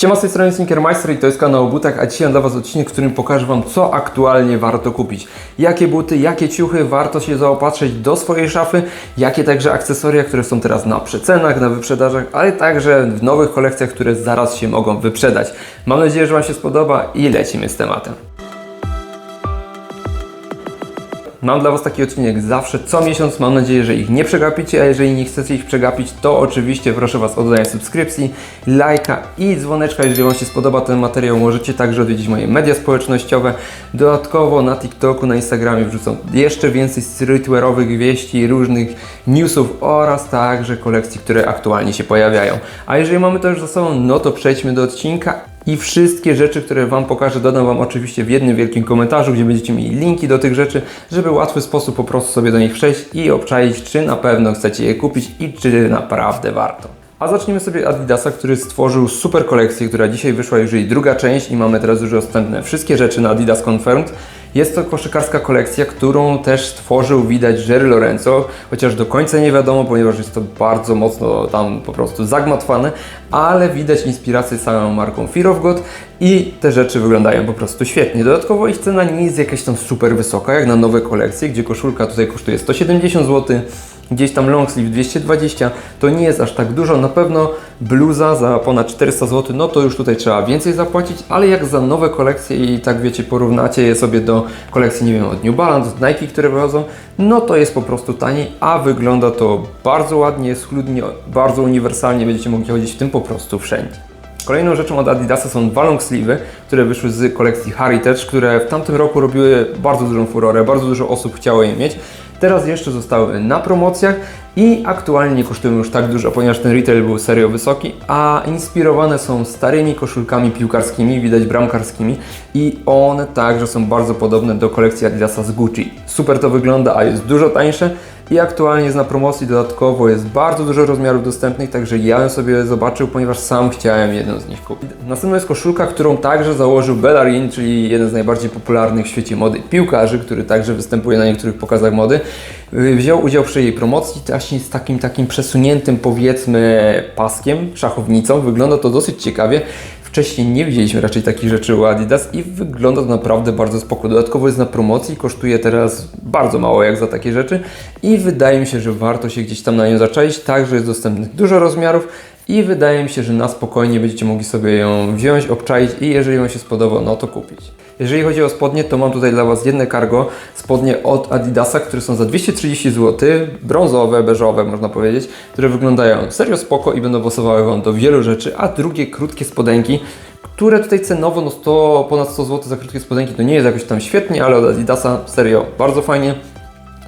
Siema, z tej strony Sneakermeister i to jest kanał o butach, a dzisiaj dla Was odcinek, w którym pokażę Wam, co aktualnie warto kupić. Jakie buty, jakie ciuchy warto się zaopatrzyć do swojej szafy, jakie także akcesoria, które są teraz na przecenach, na wyprzedażach, ale także w nowych kolekcjach, które zaraz się mogą wyprzedać. Mam nadzieję, że Wam się spodoba i lecimy z tematem. Mam dla Was taki odcinek zawsze co miesiąc. Mam nadzieję, że ich nie przegapicie, a jeżeli nie chcecie ich przegapić, to oczywiście proszę Was o dodanie subskrypcji, lajka i dzwoneczka. Jeżeli Wam się spodoba ten materiał, możecie także odwiedzić moje media społecznościowe. Dodatkowo na TikToku, na Instagramie wrzucam jeszcze więcej streetwearowych wieści, różnych newsów oraz także kolekcji, które aktualnie się pojawiają. A jeżeli mamy to już za sobą, no to przejdźmy do odcinka i wszystkie rzeczy, które Wam pokażę, dodam Wam oczywiście w jednym wielkim komentarzu, gdzie będziecie mieli linki do tych rzeczy, żeby łatwy sposób po prostu sobie do nich przejść i obczaić, czy na pewno chcecie je kupić i czy naprawdę warto. A zacznijmy sobie Adidasa, który stworzył super kolekcję, która dzisiaj wyszła już jej druga część i mamy teraz już dostępne wszystkie rzeczy na Adidas Confirmed. Jest to koszykarska kolekcja, którą też stworzył, widać, Jerry Lorenzo, chociaż do końca nie wiadomo, ponieważ jest to bardzo mocno tam po prostu zagmatwane, ale widać inspirację samą marką Fear of God i te rzeczy wyglądają po prostu świetnie. Dodatkowo ich cena nie jest jakaś tam super wysoka, jak na nowe kolekcje, gdzie koszulka tutaj kosztuje 170 zł, gdzieś tam long sleeve 220, to nie jest aż tak dużo. Na pewno bluza za ponad 400 zł, no to już tutaj trzeba więcej zapłacić, ale jak za nowe kolekcje i tak wiecie, porównacie je sobie do kolekcji, nie wiem, od New Balance, od Nike, które wychodzą, no to jest po prostu taniej, a wygląda to bardzo ładnie, schludnie, bardzo uniwersalnie, będziecie mogli chodzić w tym po prostu wszędzie. Kolejną rzeczą od Adidasa są dwa long sleeve'y, które wyszły z kolekcji Heritage, które w tamtym roku robiły bardzo dużą furorę, bardzo dużo osób chciało je mieć. Teraz jeszcze zostały na promocjach i aktualnie nie kosztują już tak dużo, ponieważ ten retail był serio wysoki, a inspirowane są starymi koszulkami piłkarskimi, widać bramkarskimi i one także są bardzo podobne do kolekcji Adidasa z Gucci. Super to wygląda, a jest dużo tańsze i aktualnie jest na promocji dodatkowo, jest bardzo dużo rozmiarów dostępnych, także ja ją sobie zobaczył, ponieważ sam chciałem jedną z nich kupić. Następna jest koszulka, którą także założył Bellerin, czyli jeden z najbardziej popularnych w świecie mody piłkarzy, który także występuje na niektórych pokazach mody. Wziął udział przy jej promocji właśnie z takim takim przesuniętym powiedzmy paskiem, szachownicą. Wygląda to dosyć ciekawie. Wcześniej nie widzieliśmy raczej takich rzeczy u Adidas i wygląda to naprawdę bardzo spoko. Dodatkowo jest na promocji, kosztuje teraz bardzo mało jak za takie rzeczy i wydaje mi się, że warto się gdzieś tam na nią zaczaić. Także jest dostępnych dużo rozmiarów i wydaje mi się, że na spokojnie będziecie mogli sobie ją wziąć, obczaić i jeżeli Wam się spodoba, no to kupić. Jeżeli chodzi o spodnie, to mam tutaj dla Was jedne cargo, spodnie od Adidasa, które są za 230 zł, brązowe, beżowe można powiedzieć, które wyglądają serio spoko i będą pasowały Wam do wielu rzeczy, a drugie krótkie spodenki, które tutaj cenowo, no 100, ponad 100 zł za krótkie spodenki, to nie jest jakoś tam świetnie, ale od Adidasa serio bardzo fajnie.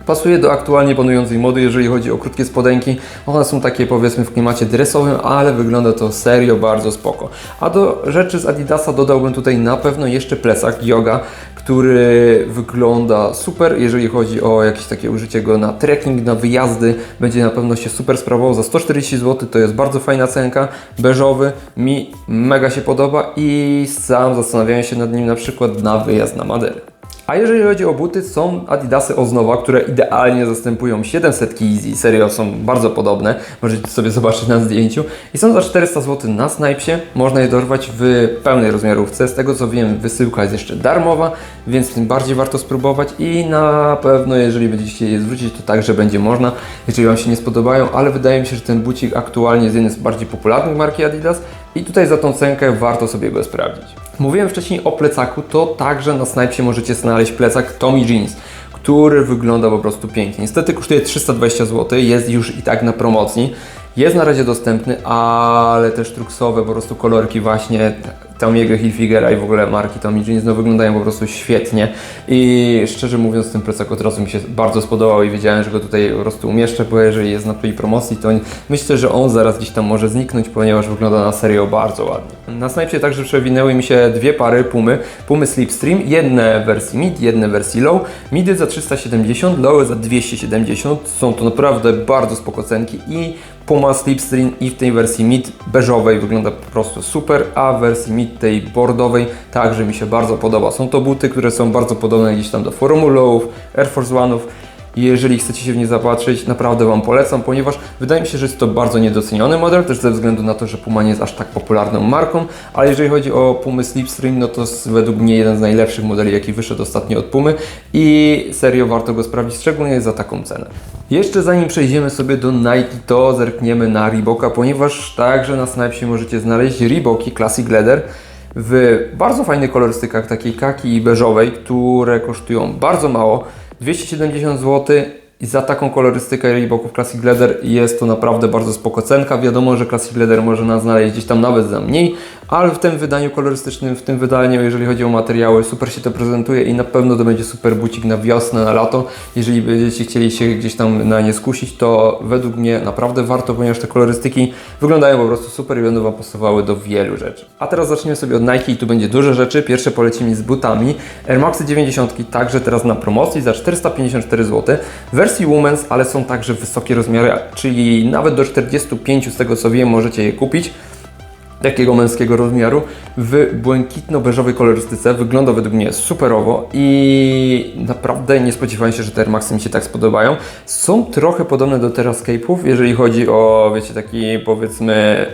Pasuje do aktualnie panującej mody, jeżeli chodzi o krótkie spodenki. One są takie powiedzmy w klimacie dresowym, ale wygląda to serio bardzo spoko. A do rzeczy z Adidasa dodałbym tutaj na pewno jeszcze plecak Yoga, który wygląda super, jeżeli chodzi o jakieś takie użycie go na trekking, na wyjazdy. Będzie na pewno się super sprawował. Za 140 zł to jest bardzo fajna cenka. Beżowy mi mega się podoba i sam zastanawiałem się nad nim na przykład na wyjazd na Maderę. A jeżeli chodzi o buty, są Adidasy Oznowa, które idealnie zastępują 700 Easy. Serio, są bardzo podobne. Możecie sobie zobaczyć na zdjęciu. I są za 400 zł na Snipesie. Można je dorwać w pełnej rozmiarówce. Z tego co wiem, wysyłka jest jeszcze darmowa, więc tym bardziej warto spróbować. I na pewno, jeżeli będziecie je zwrócić, to także będzie można, jeżeli Wam się nie spodobają. Ale wydaje mi się, że ten bucik aktualnie jest jednym z bardziej popularnych marki Adidas. I tutaj za tą cenkę warto sobie go sprawdzić. Mówiłem wcześniej o plecaku, to także na Snipesie możecie znaleźć plecak Tommy Jeans, który wygląda po prostu pięknie. Niestety kosztuje 320 zł, jest już i tak na promocji. Jest na razie dostępny, ale te sztruksowe po prostu kolorki właśnie Tomiego Hilfigera i w ogóle marki Tommy Jeans no wyglądają po prostu świetnie. I szczerze mówiąc ten plecak od razu mi się bardzo spodobał i wiedziałem, że go tutaj po prostu umieszczę, bo jeżeli jest na tej promocji to myślę, że on zaraz gdzieś tam może zniknąć, ponieważ wygląda na serio bardzo ładnie. Na Snipecie także przewinęły mi się dwie pary Pumy, Pumy Slipstream, jedne wersji mid, jedne wersji low, midy za 370, lowy za 270, są to naprawdę bardzo spoko cenki i Puma Slipstream i w tej wersji mid beżowej wygląda po prostu super, a w wersji mid tej bordowej także mi się bardzo podoba. Są to buty, które są bardzo podobne gdzieś tam do Formulowów, Air Force One'ów Jeżeli chcecie się w nie zapatrzyć, naprawdę Wam polecam, ponieważ wydaje mi się, że jest to bardzo niedoceniony model, też ze względu na to, że Puma nie jest aż tak popularną marką, ale jeżeli chodzi o Pumy Slipstream, no to jest według mnie jeden z najlepszych modeli, jaki wyszedł ostatnio od Pumy. I serio warto go sprawdzić, szczególnie za taką cenę. Jeszcze zanim przejdziemy sobie do Nike, to zerkniemy na Reeboka, ponieważ także na Snipsie możecie znaleźć Reeboki Classic Leather w bardzo fajnych kolorystykach, takiej kaki i beżowej, które kosztują bardzo mało, 270 zł i za taką kolorystykę Reeboków Classic Leather jest to naprawdę bardzo spoko cenka. Wiadomo, że Classic Leather można znaleźć gdzieś tam nawet za mniej, ale w tym wydaniu kolorystycznym, w tym wydaniu, jeżeli chodzi o materiały, super się to prezentuje i na pewno to będzie super bucik na wiosnę, na lato. Jeżeli będziecie chcieli się gdzieś tam na nie skusić, to według mnie naprawdę warto, ponieważ te kolorystyki wyglądają po prostu super i będą Wam pasowały do wielu rzeczy. A teraz zaczniemy sobie od Nike i tu będzie dużo rzeczy. Pierwsze polecimy z butami. Air Maxy 90 także teraz na promocji za 454 zł. W wersji Women's, ale są także wysokie rozmiary, czyli nawet do 45 z tego co wiem możecie je kupić takiego męskiego rozmiaru w błękitno-beżowej kolorystyce. Wygląda według mnie superowo i naprawdę nie spodziewałem się, że te Air Maxy mi się tak spodobają. Są trochę podobne do Terrascape'ów, jeżeli chodzi o, wiecie, taki powiedzmy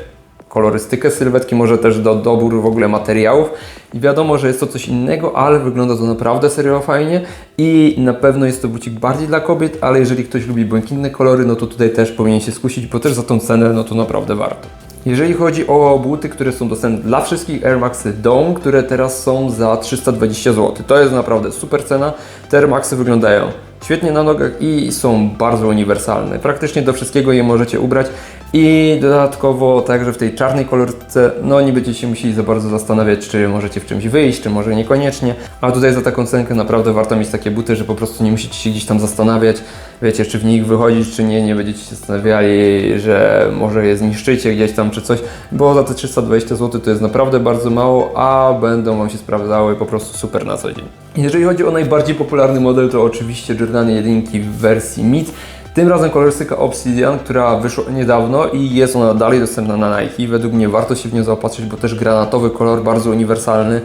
kolorystykę sylwetki, może też do dobór w ogóle materiałów. I wiadomo, że jest to coś innego, ale wygląda to naprawdę serio fajnie i na pewno jest to bucik bardziej dla kobiet, ale jeżeli ktoś lubi błękitne kolory, no to tutaj też powinien się skusić, bo też za tą cenę, no to naprawdę warto. Jeżeli chodzi o buty, które są dostępne dla wszystkich Air Maxy Dome, które teraz są za 320 zł. To jest naprawdę super cena. Te Air Maxy wyglądają świetnie na nogach i są bardzo uniwersalne. Praktycznie do wszystkiego je możecie ubrać i dodatkowo także w tej czarnej kolorce, no nie będziecie musieli za bardzo zastanawiać, czy możecie w czymś wyjść, czy może niekoniecznie. A tutaj za taką cenkę naprawdę warto mieć takie buty, że po prostu nie musicie się gdzieś tam zastanawiać, wiecie, czy w nich wychodzić, czy nie, nie będziecie się zastanawiali, że może je zniszczycie gdzieś tam, czy coś, bo za te 320 zł to jest naprawdę bardzo mało, a będą Wam się sprawdzały po prostu super na co dzień. Jeżeli chodzi o najbardziej popularny model, to oczywiście Jordany 1 w wersji Mid. Tym razem kolorystyka Obsidian, która wyszła niedawno i jest ona dalej dostępna na Nike. Według mnie warto się w nią zaopatrzyć, bo też granatowy kolor, bardzo uniwersalny.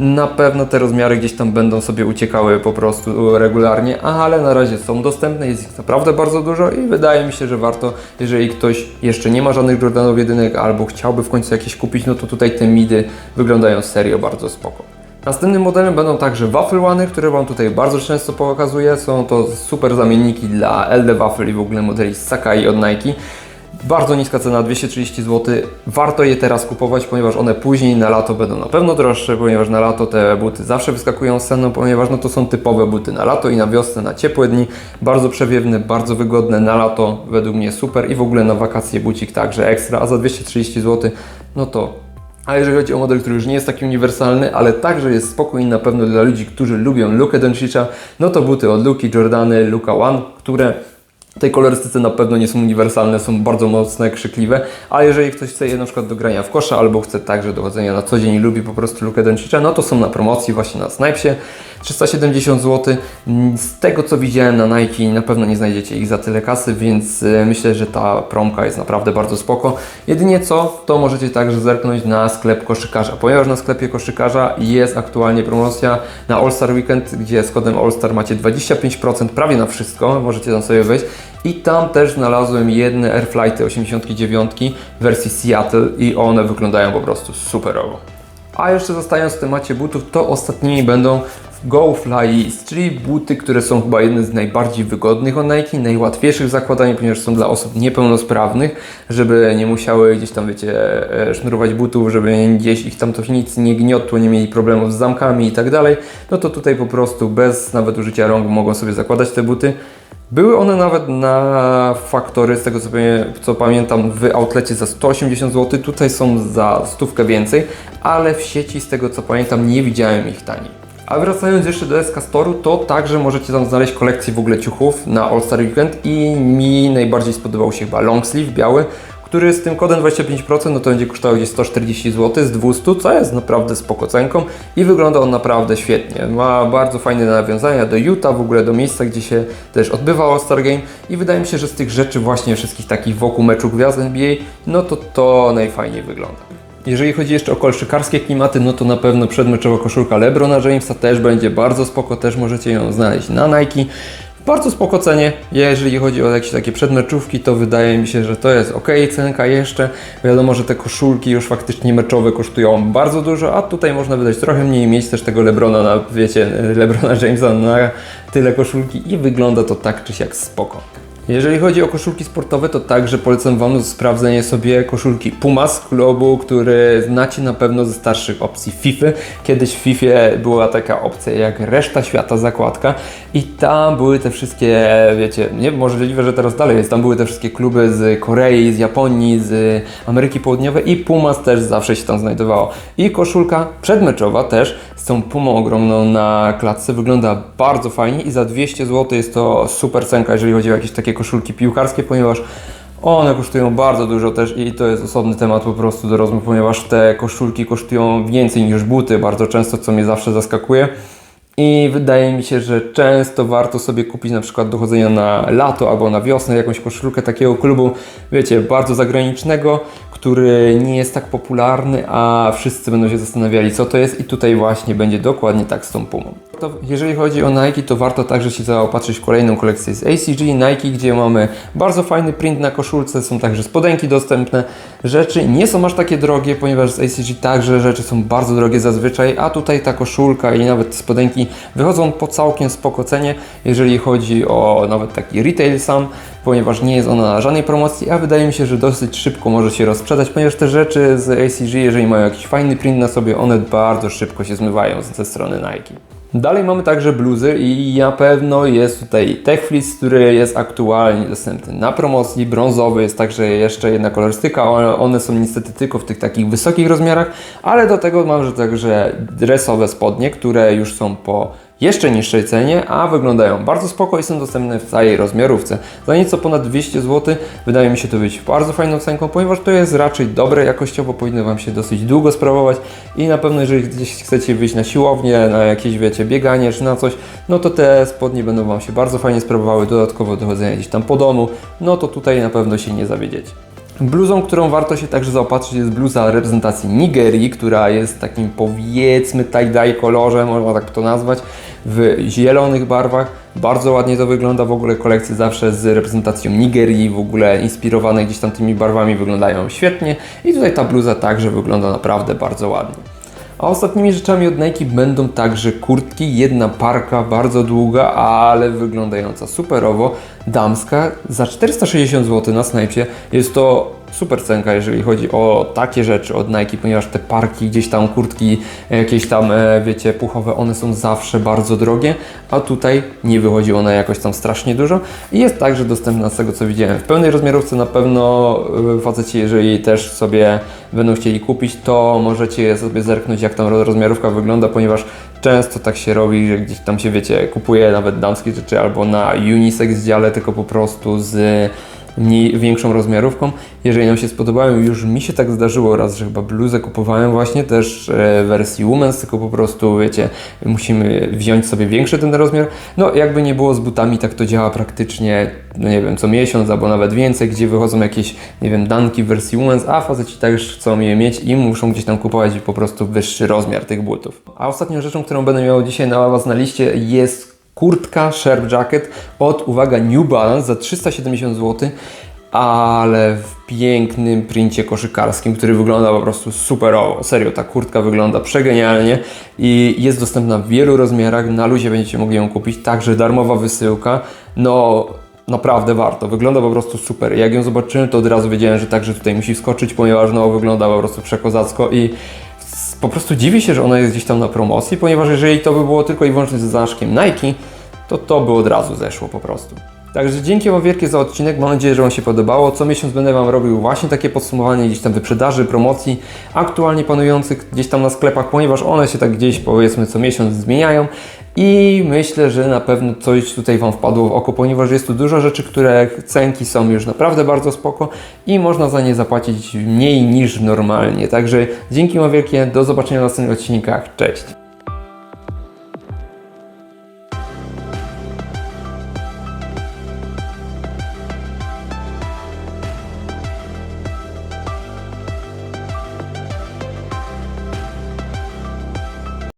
Na pewno te rozmiary gdzieś tam będą sobie uciekały po prostu regularnie, ale na razie są dostępne, jest ich naprawdę bardzo dużo i wydaje mi się, że warto, jeżeli ktoś jeszcze nie ma żadnych Jordanów jedynek albo chciałby w końcu jakieś kupić, no to tutaj te midy wyglądają serio bardzo spoko. Następnym modelem będą także Waffle One, które Wam tutaj bardzo często pokazuję. Są to super zamienniki dla LD Waffle i w ogóle modeli z Sakai od Nike. Bardzo niska cena, 230 zł. Warto je teraz kupować, ponieważ one później na lato będą na pewno droższe, ponieważ na lato te buty zawsze wyskakują z ceną, ponieważ no to są typowe buty na lato i na wiosnę, na ciepłe dni. Bardzo przewiewne, bardzo wygodne na lato, według mnie super i w ogóle na wakacje bucik także ekstra, a za 230 zł no to a jeżeli chodzi o model, który już nie jest taki uniwersalny, ale także jest spokojny na pewno dla ludzi, którzy lubią Lukę Doncicza, no to buty od Luki, Jordany, Luka One, które tej kolorystyce na pewno nie są uniwersalne, są bardzo mocne, krzykliwe, a jeżeli ktoś chce je na przykład do grania w kosza albo chce także do chodzenia na co dzień i lubi po prostu Lukę Doncicza, no to są na promocji właśnie na Snipesie. 370 zł. Z tego co widziałem na Nike, na pewno nie znajdziecie ich za tyle kasy, więc y, myślę, że ta promka jest naprawdę bardzo spoko. Jedynie co, to możecie także zerknąć na sklep koszykarza, ponieważ na sklepie koszykarza jest aktualnie promocja na All Star Weekend, gdzie z kodem All Star macie 25% prawie na wszystko, możecie tam sobie wejść. I tam też znalazłem jedne Airflighty 89 w wersji Seattle i one wyglądają po prostu superowo. A jeszcze zostając w temacie butów, to ostatnimi będą Go Fly czyli buty, które są chyba jedne z najbardziej wygodnych od Nike, najłatwiejszych w zakładaniu, ponieważ są dla osób niepełnosprawnych, żeby nie musiały gdzieś tam, wiecie, e, sznurować butów, żeby gdzieś ich tam to nic nie gniotło, nie mieli problemów z zamkami i tak dalej, no to tutaj po prostu bez nawet użycia rąk mogą sobie zakładać te buty. Były one nawet na faktory, z tego co, co, pamiętam, w outlecie za 180 zł. Tutaj są za stówkę więcej, ale w sieci, z tego co pamiętam, nie widziałem ich taniej. A wracając jeszcze do SK Store'u, to także możecie tam znaleźć kolekcję w ogóle ciuchów na All Star Weekend i mi najbardziej spodobał się chyba long sleeve biały, który z tym kodem 25% no to będzie kosztował gdzieś 140 zł z 200, co jest naprawdę spoko cenką i wygląda on naprawdę świetnie. Ma bardzo fajne nawiązania do Utah, w ogóle do miejsca, gdzie się też odbywał All Star Game i wydaje mi się, że z tych rzeczy właśnie wszystkich takich wokół meczu gwiazd NBA, no to to najfajniej wygląda. Jeżeli chodzi jeszcze o kolszykarskie klimaty, no to na pewno przedmeczowa koszulka Lebrona Jamesa też będzie bardzo spoko, też możecie ją znaleźć na Nike. bardzo spoko cenie. Jeżeli chodzi o jakieś takie przedmeczówki, to wydaje mi się, że to jest ok, cenka jeszcze. Wiadomo, że te koszulki już faktycznie meczowe kosztują bardzo dużo, a tutaj można wydać trochę mniej mieć też tego Lebrona na, wiecie, Lebrona Jamesa na tyle koszulki i wygląda to tak czy siak spoko. Jeżeli chodzi o koszulki sportowe, to także polecam Wam sprawdzenie sobie koszulki Puma z klubu, który znacie na pewno ze starszych opcji FIFA. Kiedyś w FIFA była taka opcja jak reszta świata zakładka i tam były te wszystkie, wiecie, nie możliwe, że teraz dalej jest, tam były te wszystkie kluby z Korei, z Japonii, z Ameryki Południowej i Pumas też zawsze się tam znajdowało. I koszulka przedmeczowa też z tą Pumą ogromną na klatce wygląda bardzo fajnie i za 200 zł jest to super cenka, jeżeli chodzi o jakieś takie koszulki piłkarskie, ponieważ one kosztują bardzo dużo też i to jest osobny temat po prostu do rozmów, ponieważ te koszulki kosztują więcej niż buty bardzo często, co mnie zawsze zaskakuje. I wydaje mi się, że często warto sobie kupić na przykład do chodzenia na lato albo na wiosnę jakąś koszulkę takiego klubu, wiecie, bardzo zagranicznego, który nie jest tak popularny, a wszyscy będą się zastanawiali, co to jest i tutaj właśnie będzie dokładnie tak z tą Pumą. To jeżeli chodzi o Nike, to warto także się zaopatrzyć w kolejną kolekcję z ACG Nike, gdzie mamy bardzo fajny print na koszulce, są także spodenki dostępne. Rzeczy nie są aż takie drogie, ponieważ z ACG także rzeczy są bardzo drogie zazwyczaj, a tutaj ta koszulka i nawet spodenki wychodzą po całkiem spoko cenie, jeżeli chodzi o nawet taki retail sam, ponieważ nie jest ona na żadnej promocji, a wydaje mi się, że dosyć szybko może się rozprzedać, ponieważ te rzeczy z ACG, jeżeli mają jakiś fajny print na sobie, one bardzo szybko się zmywają ze strony Nike. Dalej mamy także bluzy i na pewno jest tutaj Tech Fleece, który jest aktualnie dostępny na promocji. Brązowy jest także jeszcze jedna kolorystyka, one są niestety tylko w tych takich wysokich rozmiarach, ale do tego mamy także dresowe spodnie, które już są po jeszcze niższej cenie, a wyglądają bardzo spoko i są dostępne w całej rozmiarówce. Za nieco ponad 200 zł wydaje mi się to być bardzo fajną cenką, ponieważ to jest raczej dobre jakościowo, powinno Wam się dosyć długo sprawować i na pewno jeżeli gdzieś chcecie wyjść na siłownię, na jakieś wiecie, bieganie czy na coś, no to te spodnie będą Wam się bardzo fajnie sprawowały, dodatkowo dochodzenia gdzieś tam po domu, no to tutaj na pewno się nie zawiedziecie. Bluzą, którą warto się także zaopatrzyć jest bluza reprezentacji Nigerii, która jest takim powiedzmy tie-dye kolorze, można tak to nazwać, w zielonych barwach. Bardzo ładnie to wygląda, w ogóle kolekcje zawsze z reprezentacją Nigerii, w ogóle inspirowane gdzieś tam tymi barwami wyglądają świetnie i tutaj ta bluza także wygląda naprawdę bardzo ładnie. A ostatnimi rzeczami od Nike będą także kurtki, jedna parka bardzo długa, ale wyglądająca superowo, damska za 460 zł na Snipecie. Jest to super cenka, jeżeli chodzi o takie rzeczy od Nike, ponieważ te parki, gdzieś tam kurtki, jakieś tam, e, wiecie, puchowe, one są zawsze bardzo drogie, a tutaj nie wychodzi one jakoś tam strasznie dużo i jest także dostępna z tego, co widziałem. W pełnej rozmiarówce na pewno e, faceci, jeżeli też sobie będą chcieli kupić, to możecie sobie zerknąć, jak tam rozmiarówka wygląda, ponieważ często tak się robi, że gdzieś tam się, wiecie, kupuje nawet damskie rzeczy albo na unisex dziale, tylko po prostu z mniej, większą rozmiarówką. Jeżeli nam się spodobają, już mi się tak zdarzyło raz, że chyba bluzę kupowałem właśnie też e, wersji women's, tylko po prostu wiecie, musimy wziąć sobie większy ten rozmiar. No jakby nie było z butami, tak to działa praktycznie, no nie wiem, co miesiąc albo nawet więcej, gdzie wychodzą jakieś, nie wiem, danki w wersji women's, a faceci też chcą je mieć i muszą gdzieś tam kupować po prostu wyższy rozmiar tych butów. A ostatnią rzeczą, którą będę miał dzisiaj na Was na liście jest kurtka Sherp Jacket od, uwaga, New Balance za 370 zł, ale w pięknym princie koszykarskim, który wygląda po prostu superowo. Serio, ta kurtka wygląda przegenialnie i jest dostępna w wielu rozmiarach. Na luzie będziecie mogli ją kupić, także darmowa wysyłka. No, naprawdę warto. Wygląda po prostu super. Jak ją zobaczyłem, to od razu wiedziałem, że także tutaj musi wskoczyć, ponieważ no, wygląda po prostu przekozacko i po prostu dziwi się, że ona jest gdzieś tam na promocji, ponieważ jeżeli to by było tylko i wyłącznie ze znaczkiem Nike, to to by od razu zeszło po prostu. Także dzięki Wam wielkie za odcinek, mam nadzieję, że Wam się podobało. Co miesiąc będę Wam robił właśnie takie podsumowanie gdzieś tam wyprzedaży, promocji aktualnie panujących gdzieś tam na sklepach, ponieważ one się tak gdzieś powiedzmy co miesiąc zmieniają i myślę, że na pewno coś tutaj Wam wpadło w oko, ponieważ jest tu dużo rzeczy, które cenki są już naprawdę bardzo spoko i można za nie zapłacić mniej niż normalnie. Także dzięki wielkie, do zobaczenia w następnych odcinkach, cześć!